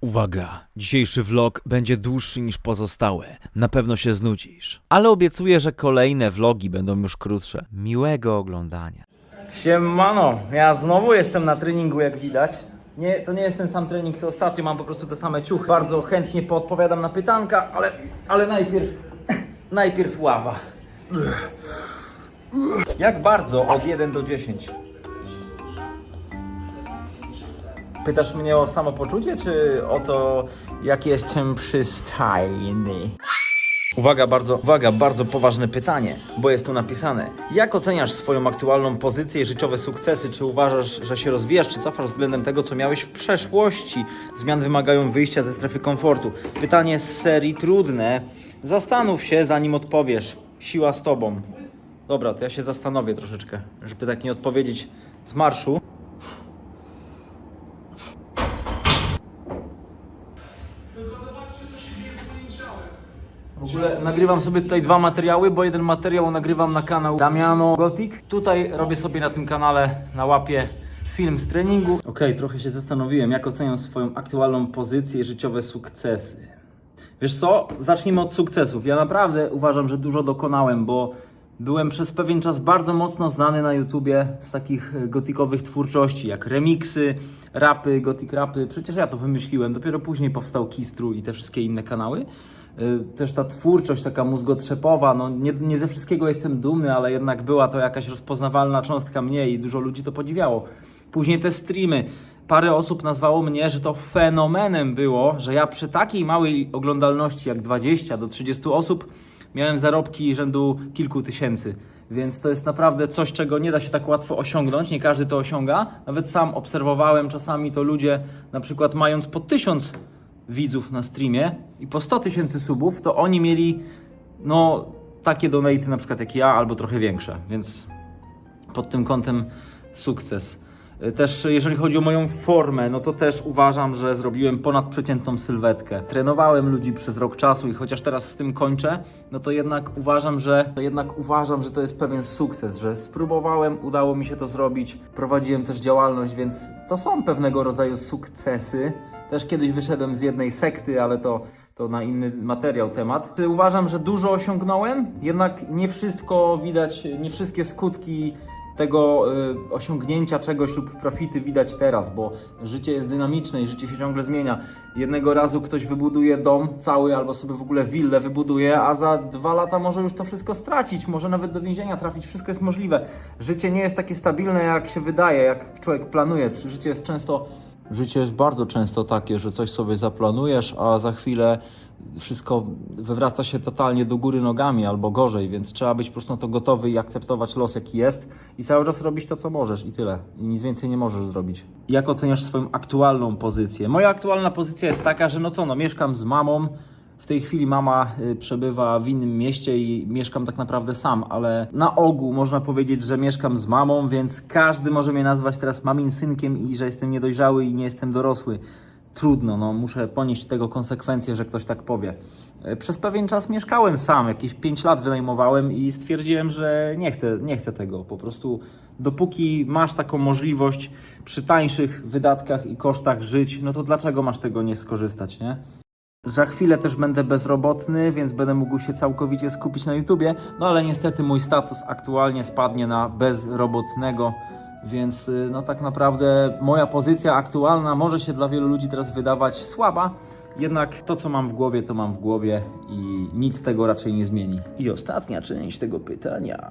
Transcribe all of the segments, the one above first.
Uwaga, dzisiejszy vlog będzie dłuższy niż pozostałe. Na pewno się znudzisz. Ale obiecuję, że kolejne vlogi będą już krótsze. Miłego oglądania. Siemano, ja znowu jestem na treningu jak widać. Nie, to nie jest ten sam trening co ostatnio, mam po prostu te same ciuchy. Bardzo chętnie poodpowiadam na pytanka, ale, ale najpierw, najpierw ława. Jak bardzo od 1 do 10? Pytasz mnie o samopoczucie, czy o to, jak jestem przystajny? Uwaga, bardzo, uwaga, bardzo poważne pytanie, bo jest tu napisane. Jak oceniasz swoją aktualną pozycję i życiowe sukcesy? Czy uważasz, że się rozwijasz, czy cofasz względem tego, co miałeś w przeszłości? Zmian wymagają wyjścia ze strefy komfortu. Pytanie z serii trudne. Zastanów się, zanim odpowiesz. Siła z tobą. Dobra, to ja się zastanowię troszeczkę, żeby tak nie odpowiedzieć z marszu. W ogóle nagrywam sobie tutaj dwa materiały, bo jeden materiał nagrywam na kanał Damiano Gothic. Tutaj robię sobie na tym kanale na łapie film z treningu. Okej, trochę się zastanowiłem, jak oceniam swoją aktualną pozycję i życiowe sukcesy. Wiesz co? Zacznijmy od sukcesów. Ja naprawdę uważam, że dużo dokonałem, bo byłem przez pewien czas bardzo mocno znany na YouTubie z takich e, gotikowych twórczości, jak remiksy, rapy, gotik rapy. Przecież ja to wymyśliłem. Dopiero później powstał Kistru i te wszystkie inne kanały. Y, Też ta twórczość taka mózgotrzepowa, no nie, nie ze wszystkiego jestem dumny, ale jednak była to jakaś rozpoznawalna cząstka mnie i dużo ludzi to podziwiało. Później te streamy. Parę osób nazwało mnie, że to fenomenem było, że ja przy takiej małej oglądalności jak 20 do 30 osób miałem zarobki rzędu kilku tysięcy. Więc to jest naprawdę coś, czego nie da się tak łatwo osiągnąć. Nie każdy to osiąga. Nawet sam obserwowałem czasami to ludzie, na przykład mając po tysiąc widzów na streamie i po 100 tysięcy subów, to oni mieli no takie donaty na przykład jak ja, albo trochę większe, więc pod tym kątem sukces. Y, Też jeżeli chodzi o moją formę, no to też uważam, że zrobiłem ponadprzeciętną sylwetkę. Trenowałem ludzi przez rok czasu i chociaż teraz z tym kończę, no to jednak uważam, że to jednak uważam, że to jest pewien sukces, że spróbowałem, udało mi się to zrobić. Prowadziłem też działalność, więc to są pewnego rodzaju sukcesy. Też kiedyś wyszedłem z jednej sekty, ale to, to na inny materiał temat. Uważam, że dużo osiągnąłem, jednak nie wszystko widać, nie wszystkie skutki tego y, osiągnięcia czegoś lub profity widać teraz, bo życie jest dynamiczne i życie się ciągle zmienia. Jednego razu ktoś wybuduje dom cały albo sobie w ogóle willę wybuduje, a za dwa lata może już to wszystko stracić, może nawet do więzienia trafić, wszystko jest możliwe. Życie nie jest takie stabilne jak się wydaje, jak człowiek planuje. Życie jest często Życie jest bardzo często takie, że coś sobie zaplanujesz, a za chwilę wszystko wywraca się totalnie do góry nogami albo gorzej, więc trzeba być po prostu na to gotowy i akceptować los jaki jest i cały czas robić to co możesz i tyle. I nic więcej nie możesz zrobić. Jak oceniasz swoją aktualną pozycję? Moja aktualna pozycja jest taka, że no co, no mieszkam z mamą, w tej chwili mama y, przebywa w innym mieście i mieszkam tak naprawdę sam, ale na ogół można powiedzieć, że mieszkam z mamą, więc każdy może mnie nazwać teraz mamin synkiem i że jestem niedojrzały i nie jestem dorosły. Trudno, no muszę ponieść tego konsekwencje, że ktoś tak powie. Y, Przez pewien czas mieszkałem sam, jakieś 5 lat wynajmowałem i stwierdziłem, że nie chcę, nie chcę tego. Po prostu dopóki masz taką możliwość przy tańszych wydatkach i kosztach żyć, no to dlaczego masz tego nie skorzystać, nie? Za chwilę też będę bezrobotny, więc będę mógł się całkowicie skupić na YouTubie. No ale niestety mój status aktualnie spadnie na bezrobotnego, więc y, no tak naprawdę moja pozycja aktualna może się dla wielu ludzi teraz wydawać słaba. Jednak to, co mam w głowie, to mam w głowie i nic tego raczej nie zmieni. I ostatnia część tego pytania.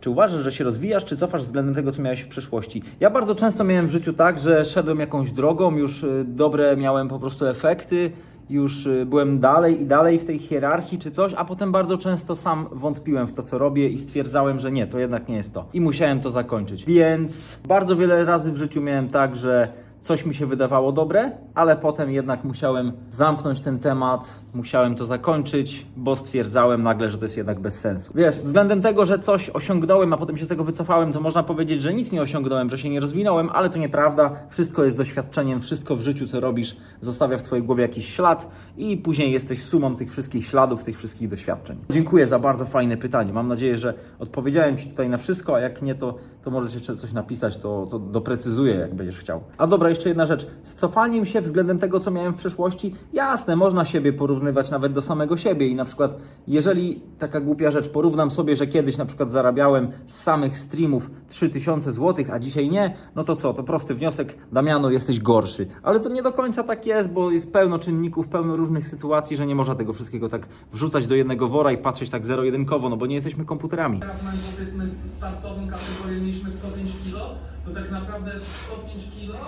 Czy uważasz, że się rozwijasz, czy cofasz względem tego, co miałeś w przeszłości? Ja bardzo często miałem w życiu tak, że szedłem jakąś drogą, już y, dobre miałem po prostu efekty, już y, byłem dalej i dalej w tej hierarchii czy coś, a potem bardzo często sam wątpiłem w to, co robię i stwierdzałem, że nie, to jednak nie jest to. I musiałem to zakończyć. Więc bardzo wiele razy w życiu miałem tak, że coś mi się wydawało dobre, ale potem jednak musiałem zamknąć ten temat, musiałem to zakończyć, bo stwierdzałem nagle, że to jest jednak bez sensu. Wiesz, względem tego, że coś osiągnąłem, a potem się z tego wycofałem, to można powiedzieć, że nic nie osiągnąłem, że się nie rozwinąłem, ale to nieprawda. Wszystko jest doświadczeniem, wszystko w życiu, co robisz, zostawia w Twojej głowie jakiś ślad i później jesteś sumą tych wszystkich śladów, tych wszystkich doświadczeń. Dziękuję za bardzo fajne pytanie. Mam nadzieję, że odpowiedziałem Ci tutaj na wszystko, a jak nie, to, to możesz jeszcze coś napisać, to, to doprecyzuję, jak będziesz chciał. A dobra, jeszcze jedna rzecz. Z cofaniem się względem tego, co miałem w przeszłości, jasne, można siebie porównywać nawet do samego siebie i na przykład, jeżeli taka głupia rzecz, porównam sobie, że kiedyś na przykład zarabiałem z samych streamów 3000 zł, a dzisiaj nie, no to co, to prosty wniosek, Damiano, jesteś gorszy. Ale to nie do końca tak jest, bo jest pełno czynników, pełno różnych sytuacji, że nie można tego wszystkiego tak wrzucać do jednego wora i patrzeć tak zero-jedynkowo, no bo nie jesteśmy komputerami. Teraz mamy powiedzmy startową kategorię mieliśmy 105 kg, to tak naprawdę 105 kg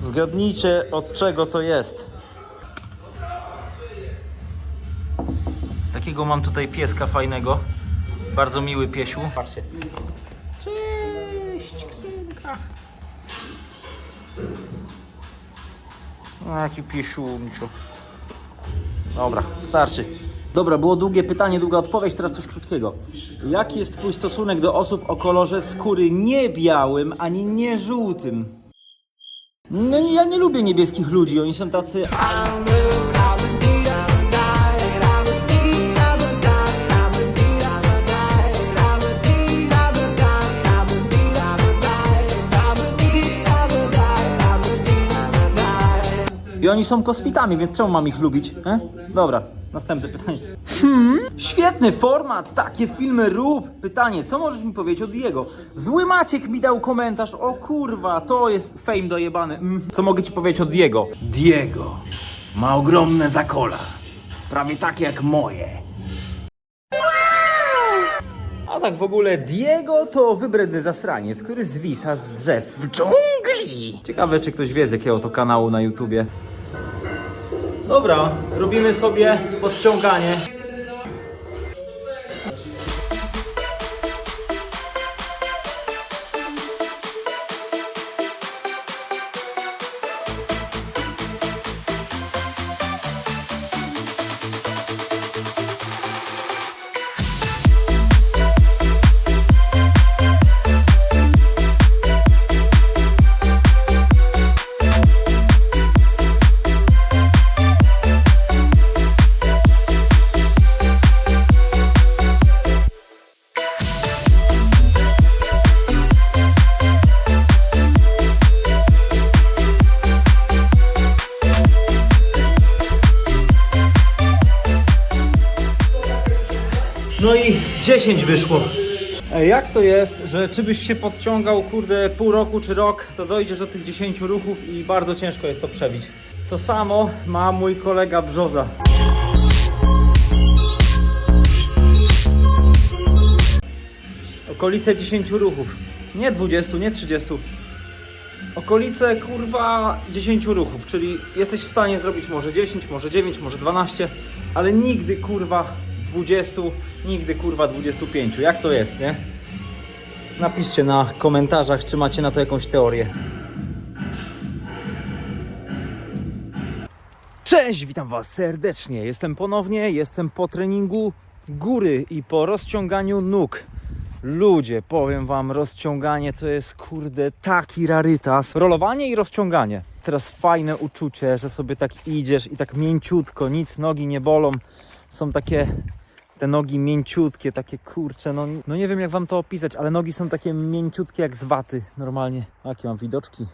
Zgadnijcie od czego to jest. Takiego mam tutaj pieska fajnego. Bardzo miły piesiu. Patrzcie. Cześć, ksynka. O, jaki piesiuńczu. Dobra, starczy. Dobra, było długie pytanie, długa odpowiedź, teraz coś krótkiego. Jaki jest Twój stosunek do osób o kolorze skóry nie białym, ani nie żółtym? No ja nie lubię niebieskich ludzi, oni są tacy I oni są kosmitami, więc czemu mam ich lubić? E? Dobra, następne pytanie. Hmm? Świetny format, takie filmy rób. Pytanie, co możesz mi powiedzieć o Diego? Zły Maciek mi dał komentarz, o kurwa, to jest fame dojebany. Mm. Co mogę ci powiedzieć o Diego? Diego ma ogromne zakola, prawie takie jak moje. A tak w ogóle Diego to wybredny zasraniec, który zwisa z drzew w dżungli. Ciekawe, czy ktoś wie z jakiego to kanału na YouTubie. Dobra, robimy sobie podciąganie. 10 wyszło. Jak to jest, że czy byś się podciągał, kurde, pół roku czy rok, to dojdziesz do tych 10 ruchów i bardzo ciężko jest to przebić. To samo ma mój kolega Brzoza. Okolice 10 ruchów. Nie 20, nie 30. Okolice kurwa 10 ruchów, czyli jesteś w stanie zrobić może 10, może 9, może 12, ale nigdy kurwa 20, nigdy kurwa 25. Jak to jest, nie? Napiszcie na komentarzach, czy macie na to jakąś teorię. Cześć, witam Was serdecznie. Jestem ponownie, jestem po treningu góry i po rozciąganiu nóg. Ludzie, powiem Wam, rozciąganie to jest kurde taki rarytas. Rolowanie i rozciąganie. Teraz fajne uczucie, że sobie tak idziesz i tak mięciutko, nic, nogi nie bolą. Są takie te nogi mięciutkie, takie kurcze, no, no nie wiem jak Wam to opisać, ale nogi są takie mięciutkie jak z waty normalnie. O, Jakie mam widoczki.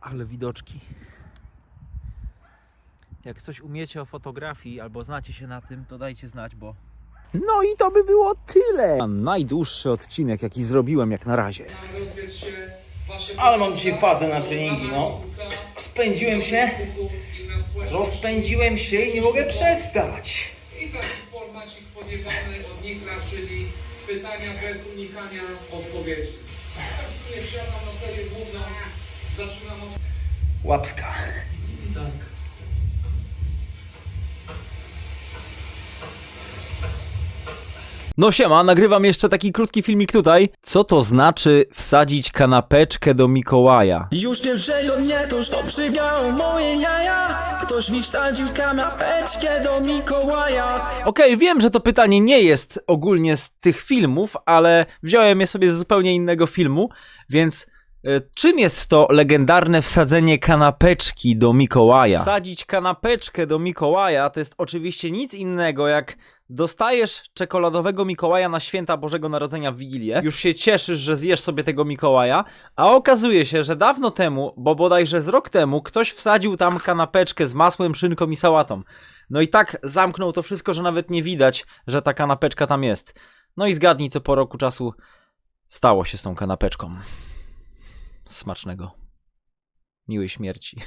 Ale widoczki. Jak coś umiecie o fotografii albo znacie się na tym, to dajcie znać, bo. No i to by było tyle. Najdłuższy odcinek, jaki zrobiłem jak na razie. Ale mam dzisiaj fazę na treningi, no. Spędziłem się, rozpędziłem się i nie mogę przestać. i od pytania bez unikania odpowiedzi. Tak wsiadam na serię główną, zaczynam od... Łapska. Tak. No siema, nagrywam jeszcze taki krótki filmik tutaj. Co to znaczy wsadzić kanapeczkę do Mikołaja? Już nie wrzeją mnie, toż to przybiało moje jaja Ktoś mi wsadził kanapeczkę do Mikołaja Okej, wiem, że to pytanie nie jest ogólnie z tych filmów, ale wziąłem je sobie z zupełnie innego filmu, więc e, czym jest to legendarne wsadzenie kanapeczki do Mikołaja? Wsadzić kanapeczkę do Mikołaja to jest oczywiście nic innego jak Dostajesz czekoladowego Mikołaja na święta Bożego Narodzenia w Wigilię. Już się cieszysz, że zjesz sobie tego Mikołaja, a okazuje się, że dawno temu, bo bodajże z rok temu, ktoś wsadził tam kanapeczkę z masłem, szynką i sałatą. No i tak zamknął to wszystko, że nawet nie widać, że ta kanapeczka tam jest. No i zgadnij, co po roku czasu stało się z tą kanapeczką. Smacznego. Miłej śmierci.